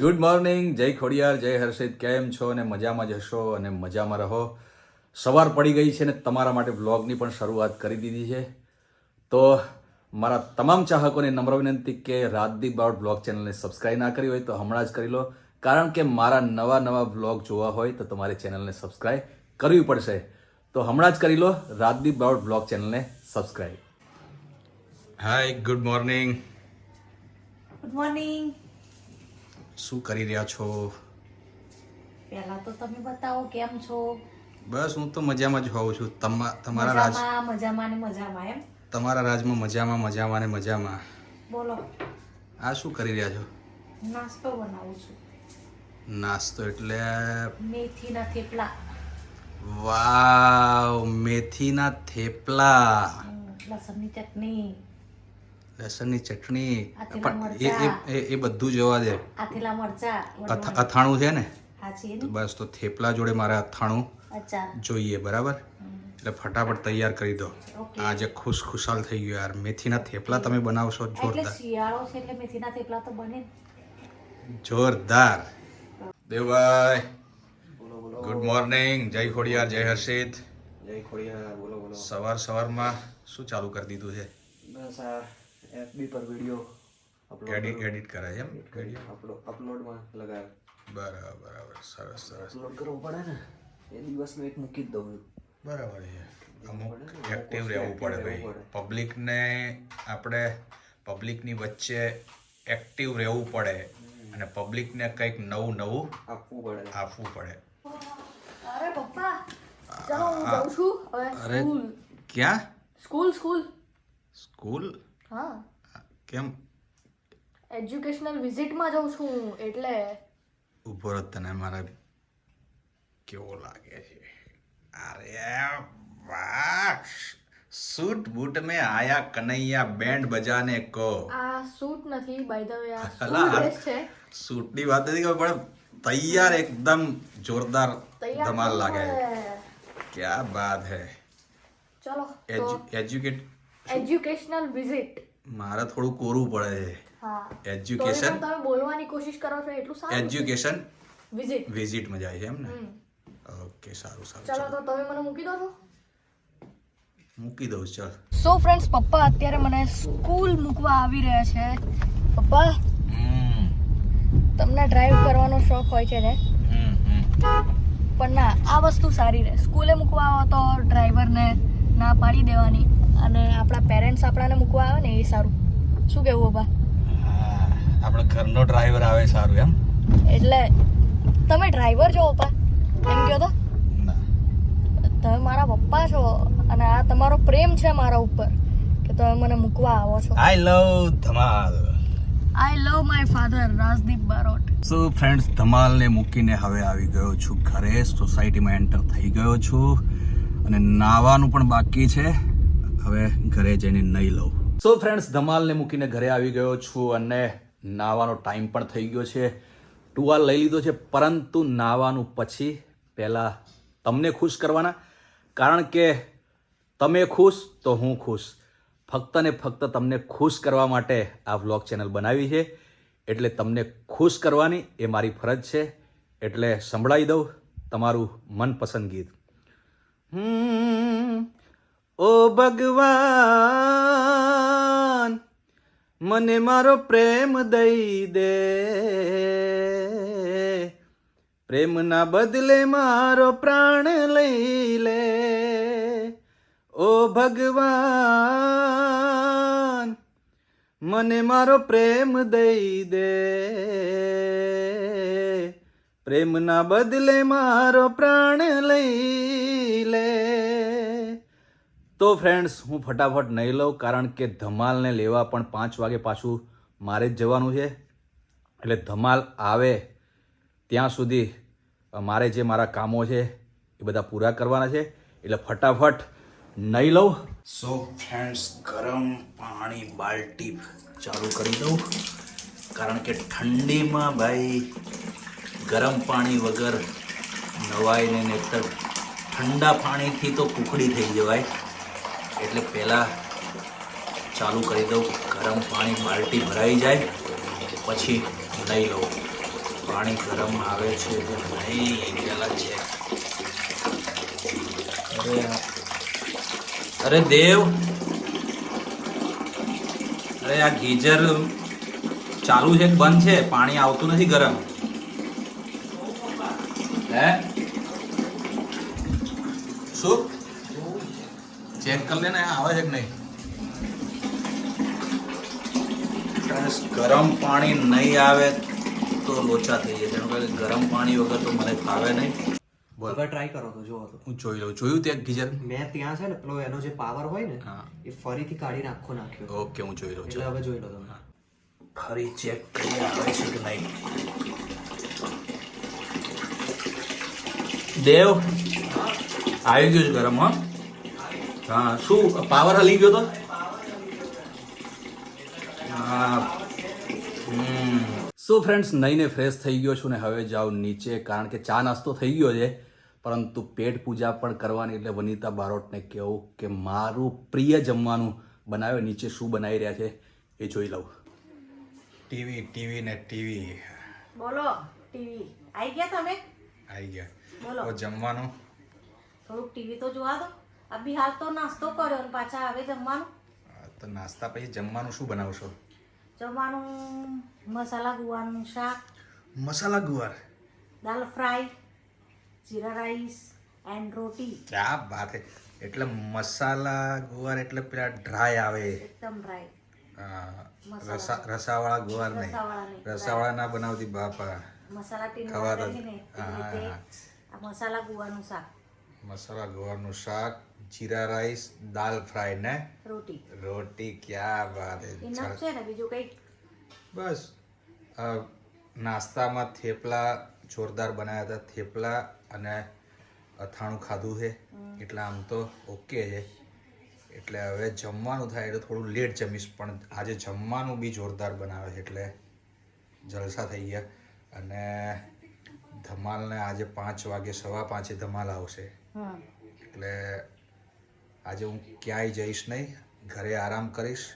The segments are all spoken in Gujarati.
ગુડ મોર્નિંગ જય ખોડિયાર જય હર્ષિત. કેમ છો અને મજામાં જ હશો અને મજામાં રહો? સવાર પડી ગઈ છે ને તમારા માટે વ્લોગની પણ શરૂઆત કરી દીધી છે. તો મારા તમામ ચાહકોને નમ્ર વિનંતી કે રાતદીપ બાવટ બ્લોગ ચેનલને સબસ્ક્રાઇબ ના કરી હોય તો હમણાં જ કરી લો. કારણ કે મારા નવા નવા બ્લોગ જોવા હોય તો તમારે ચેનલને સબસ્ક્રાઇબ કરવી પડશે. તો હમણાં જ કરી લો રાતદીપ બાવટ બ્લોગ ચેનલને subscribe. Hi good morning good morning શું કરી રહ્યા છો? પહેલા તો તમે બતાવો કેમ છો? બસ હું તો મજામાં જ હોઉં છું. તમારા રાજ મજામાં ને મજામાં એમ? તમારા રાજમાં મજામાં મજામાં ને મજામાં. બોલો. આ શું કરી રહ્યા છો? નાસ્તો બનાવું છું. નાસ્તો એટલે મેથીના થેપલા. વાવ મેથીના થેપલા. લસણની ચટણી. લસણની ચટણી પણ એ એ- એ એ બધું જોવા દે. આથેલા અથાણું છે ને? હા છે તો ને બસ તો થેપલા જોડે મારે અથાણું જોઈએ બરાબર? એટલે ફટાફટ તૈયાર કરી દો. આજે ખુશ ખુશાલ થઈ ગયો યાર. મેથીના થેપલા તમે બનાવશો જોરદાર. શિયાળો છે એટલે મેથીના થેપલા તો બને જોરદાર. Devbhai good morning. જય ખોડિયાર જય હર્ષિત. જય ખોડિયાર બોલો બોલો. સવાર સવારમાં શું ચાલુ કરી દીધું છે? બસ આ એફબી પર વીડિયો અપલોડ એડિટ એડિટ કરાય છે એમ કરી અપલોડ અપલોડમાં લગાવ્યો બરાબર બરાબર. સરસ સરસ. અપલોડ કરવો પડે ને? એ દિવસમાં એક મૂકી જ દઉં બરાબર છે. અમુક એક્ટિવ રહેવું પડે ભાઈ. પબ્લિકને આપણે પબ્લિકની વચ્ચે એક્ટિવ રહેવું પડે. અને પબ્લિકને કંઈક નવું નવું આપવું પડે. આપવું પડે. અરે પપ્પા ચાલો હું જાઉં છું. હવે અરે સ્કૂલ. ક્યાં? School school. સ્કૂલ? હા. કેમ? એજ્યુકેશનલ વિઝિટમાં જાઉં છું એટલે. ઊભો રહો તને મારા કેવો લાગે છે? અરે વાહ! સૂટ બૂટ મે આયા કનૈયા બેન્ડ બજાને કો આ સૂટ નથી બાય ધ વે આ ડ્રેસ છે? સૂટની વાત નથી પણ તૈયાર એકદમ જોરદાર ધમાલ લાગે ક્યા બાત હે? ચલો એજ્યુકેટ એજ્યુકેશનલ વિઝિટ મારે થોડું કોરું પડે. હા. છે એજ્યુકેશન તમે બોલવાની કોશિશ કરો છો એટલું સારું એજ્યુકેશન વિઝિટ વિઝિટમાં જાય છે એમ ને? ઓકે સારું સારું. ચલો તો તમે મને મૂકી દો છો? મૂકી દઉં ચાલ. સો ફ્રેન્ડ્સ પપ્પા અત્યારે મને સ્કૂલ મૂકવા આવી રહ્યા છે. પપ્પા તમને ડ્રાઈવ કરવાનો શોખ હોય છે ને? પણ ના આ વસ્તુ સારી રહે. સ્કૂલે મૂકવા આવો તો ડ્રાઈવરને ના પાડી દેવાની. અને આપણા પેરેન્ટ્સ આપણાને મૂકવા આવે ને એ સારું. શું કહેવું હા, આપણો ઘરનો ડ્રાઈવર આવે સારું એમ. એટલે તમે ડ્રાઈવર છો પપ્પા એમ કહો તો? તમે મારા પપ્પા છો અને આ તમારો પ્રેમ છે મારા ઉપર કે તમે મને મૂકવા આવો છો. I love Dhamaal. I love my father Rajdeep Barot. So friends ધમાલને મૂકીને હવે આવી ગયો છું ઘરે. સોસાયટીમાં એન્ટર થઈ ગયો છું અને નાવાનું પણ બાકી છે. હવે ઘરે જઈને નહીં લઉં. સો ફ્રેન્ડ્સ ધમાલને મૂકીને ઘરે આવી ગયો છું અને નાવાનો ટાઈમ પણ થઈ ગયો છે. ટુવાલ લઈ લીધો છે પરંતુ નાવાનું પછી પહેલાં તમને ખુશ કરવાના. કારણ કે તમે ખુશ તો હું ખુશ. ફક્ત ને ફક્ત તમને ખુશ કરવા માટે આ વ્લોગ ચેનલ બનાવી છે. એટલે તમને ખુશ કરવાની એ મારી ફરજ છે. એટલે સંભળાવી દઉં તમારું મનપસંદ ગીત. હમ, ઓ ભગવાન, મને મારો પ્રેમ દઈ દે. પ્રેમના બદલે મારો પ્રાણ લઈ લે. ઓ ભગવાન, મને મારો પ્રેમ દઈ દે. પ્રેમના બદલે મારો પ્રાણ લઈ લે. તો ફ્રેન્ડ્સ હું ફટાફટ નહીં લઉં કારણ કે ધમાલને લેવા પણ પાંચ વાગે પાછું મારે જ જવાનું છે. એટલે ધમાલ આવે ત્યાં સુધી મારે જે મારા કામો છે એ બધા પૂરા કરવાના છે. એટલે ફટાફટ નહીં લઉં. સો ફ્રેન્ડ્સ ગરમ પાણી બાલ્ટી ચાલુ કરી દઉં. કારણ કે ઠંડીમાં ભાઈ, ગરમ પાણી વગર નવાઈને નહીતર ઠંડા પાણીથી તો કુકડી થઈ જવાય. એટલે પહેલાં ચાલુ કરી દઉં ગરમ પાણી બાલ્ટી ભરાઈ જાય પછી લઈ લઉં. પાણી ગરમ આવે છે તો નહીં એ છે. અરે અરે દેવ. અરે આ ગીઝર ચાલુ છે બંધ છે? પાણી આવતું નથી ગરમ. હે? શું? ચેક કરી લે ને આવે છે કે નહીં? ગરમ પાણી નહીં આવે તો લોચા થઈ જાય. જેનું કે ગરમ પાણી વગર તો મને ફાવે નહીં. બોલ. ટ્રાય કરો તો જોવો તો. હું જોઈ લઉં. જોયું ત્યાં ગીઝર? મેં ત્યાં છે ને પેલો એનો જે પાવર હોય ને એ ફરીથી કાઢી આખો નાખ્યો. ઓકે હું જોઈ લઉં. છું હવે જોઈ લો તમે. ફરી ચેક કરી આવે છે કે નહીં. દેવ આવી ગયું છે ગરમ હા. હા શું પાવર હલી ગયો તો? હા. સો ફ્રેન્ડ્સ નહીં ને ફ્રેશ થઈ ગયો છું ને હવે જાઉં નીચે કારણ કે ચા નાસ્તો થઈ ગયો છે. પરંતુ પેટ પૂજા પણ કરવાની એટલે વનિતા બારોટને કહેવું કે મારું પ્રિય જમવાનું બનાવ્યો નીચે શું બનાવી રહ્યા છે એ જોઈ લઉં. ટીવી ટીવી ને ટીવી. બોલો ટીવી. આવી ગયા તમે? આવી ગયા. બોલો. જમવાનું? થોડુંક ટીવી તો જોવા દો. અભી હાલ તો નાસ્તો કર્યો ને પાછા આવે જમવાનું? તો નાસ્તા પછી જમવાનું શું બનાવશો? જમવાનું મસાલા ગુવાનું શાક મસાલા ગુવાર? Dal fry jeera rice and roti. ક્યા વાત હે. એટલે મસાલા ગુવાર એટલે પેલા ડ્રાય આવે. એકદમ ડ્રાય. રસા રસાવાળા ગુવાર નહીં. રસાવાળા ના બનાવતી બાપા મસાલા ટીન ખવા દો. ને એ હા, રીતે હા. આ મસાલા ગુવાનું શાક. મસાલા ગુવારનું શાક જીરા રાઈસ દાલ ફ્રાય ને રોટી. રોટી ક્યાં વાત. છે ને બીજું કઈ બસ નાસ્તામાં થેપલા જોરદાર બનાવ્યા હતા. થેપલા અને અથાણું ખાધું છે. એટલે આમ તો ઓકે છે. એટલે હવે જમવાનું થાય એટલે થોડું લેટ જમીશ પણ આજે જમવાનું બી જોરદાર બનાવે છે એટલે જલસા થઈ ગયા. અને ધમાલને આજે પાંચ વાગે સવા પાંચે ધમાલ આવશે. એટલે આજે હું ક્યાંય જઈશ નહીં ઘરે આરામ કરીશ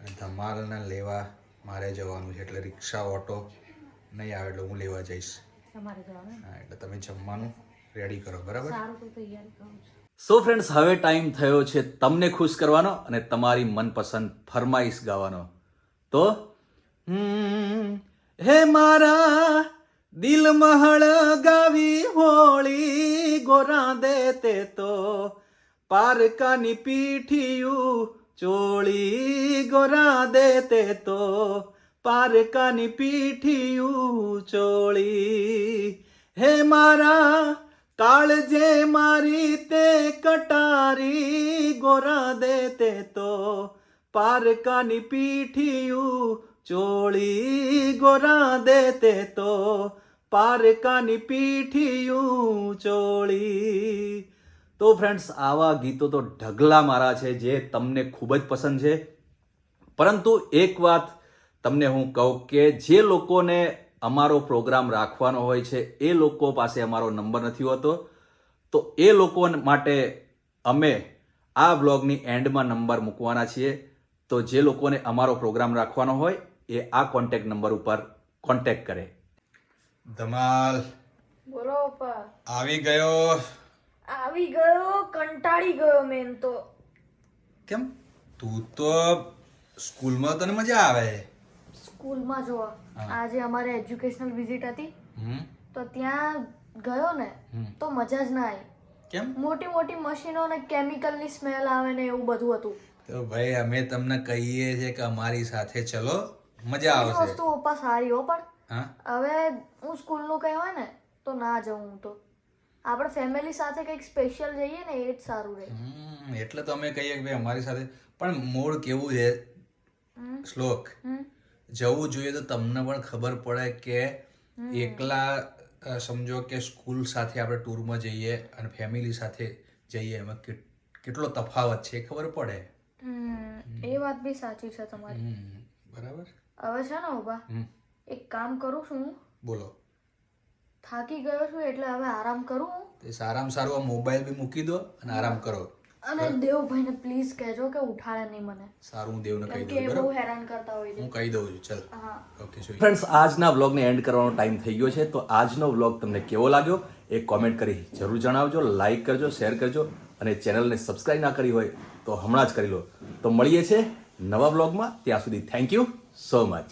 અને ધમાલને લેવા મારે જવાનું છે. એટલે રિક્ષા ઓટો નહીં આવે એટલે હું લેવા જઈશ. તમારે હા એટલે તમે જમવાનું રેડી કરો બરાબર? સારું તો તૈયારી કરું. છું સો ફ્રેન્ડ્સ હવે ટાઈમ થયો છે તમને ખુશ કરવાનો અને તમારી મનપસંદ ફરમાઈશ ગાવાનો. તો હમ, હે મારા દિલ મહળ ગાવી હોળી ગોરા દે તે તો પારકાની પીઠિયું ચોળી ગોરા દે તે તો. પારકાની પીઠિયું ચોળી. હે મારા કાળજે મારી તે કટારી ગોરા દે તે તો. પારકાની પીઠિયું ચોળી ગોરા દે તે તો. પારકાની પીઠિયું ચોળી. તો ફ્રેન્ડ્સ આવા ગીતો તો ઢગલા મારા છે જે તમને ખૂબ જ પસંદ છે. પરંતુ એક વાત તમને હું કહું કે જે લોકોને અમારો પ્રોગ્રામ રાખવાનો હોય છે એ લોકો પાસે અમારો નંબર નથી હોતો. તો એ લોકો માટે અમે આ વ્લોગની એન્ડમાં નંબર મૂકવાના છીએ. તો જે લોકોને અમારો પ્રોગ્રામ રાખવાનો હોય એ આ કોન્ટેક્ટ નંબર ઉપર કોન્ટેક્ટ કરે. ધમાલ. બોલો આવી ગયો. આવી ગયો કંટાળી ગયો મેન તો. કેમ? તું તો સ્કૂલમાં તને મજા આવે. સ્કૂલમાં જો આજે અમારે એજ્યુકેશનલ વિઝિટ હતી. તો ત્યાં ગયો ને તો મજા જ ના આવી. કેમ? મોટી મોટી મશીનો ને કેમિકલની સ્મેલ આવે ને એવું બધું હતું. તો ભાઈ અમે તમને કહીએ છે કે અમારી સાથે ચલો મજા આવશે. વસ્તુ ઓપા સારી હો પણ હવે હું સ્કૂલનું કંઈ હોય ને તો ના જાઉં હું તો. આપણે ફેમિલી સાથે કંઈક સ્પેશિયલ જઈએ ને એ જ સારું રહે. એટલે તો અમે કહીએ કે ભાઈ અમારી સાથે પણ મૂળ કેવું છે? શ્લોક. જવું જોઈએ તો તમને પણ ખબર પડે કે એકલા સમજો કે સ્કૂલ સાથે આપણે ટૂરમાં જઈએ અને ફેમિલી સાથે જઈએ એમાં કેટલો તફાવત છે ખબર પડે. એ વાત બી સાચી છે તમારી. બરાબર? હવે છે ને ઊભા. એક કામ કરું છું બોલો. થાકી ગયો છું એટલે હવે આરામ કરું. તે સારામાં સારું આ મોબાઈલ બી મૂકી દો અને આરામ કરો. અને દેવભાઈને પ્લીઝ કહેજો કે ઉઠાડે નહીં મને. સારું હું દેવને કહી દઉં બરાબર? હેરાન કરતા હોય હું કહી દઉં છું ચલ. હા. ઓકે ફ્રેન્ડ્સ આજના વ્લોગને એન્ડ કરવાનો ટાઈમ થઈ ગયો છે. તો આજનો વ્લોગ તમને કેવો લાગ્યો? એ કોમેન્ટ કરી જરૂર જણાવજો લાઈક કરજો શેર કરજો અને ચેનલને સબસ્ક્રાઇબ ના કરી હોય તો હમણાં જ કરી લો. તો મળીએ છે નવા વ્લોગમાં ત્યાં સુધી થેન્ક યુ સો મચ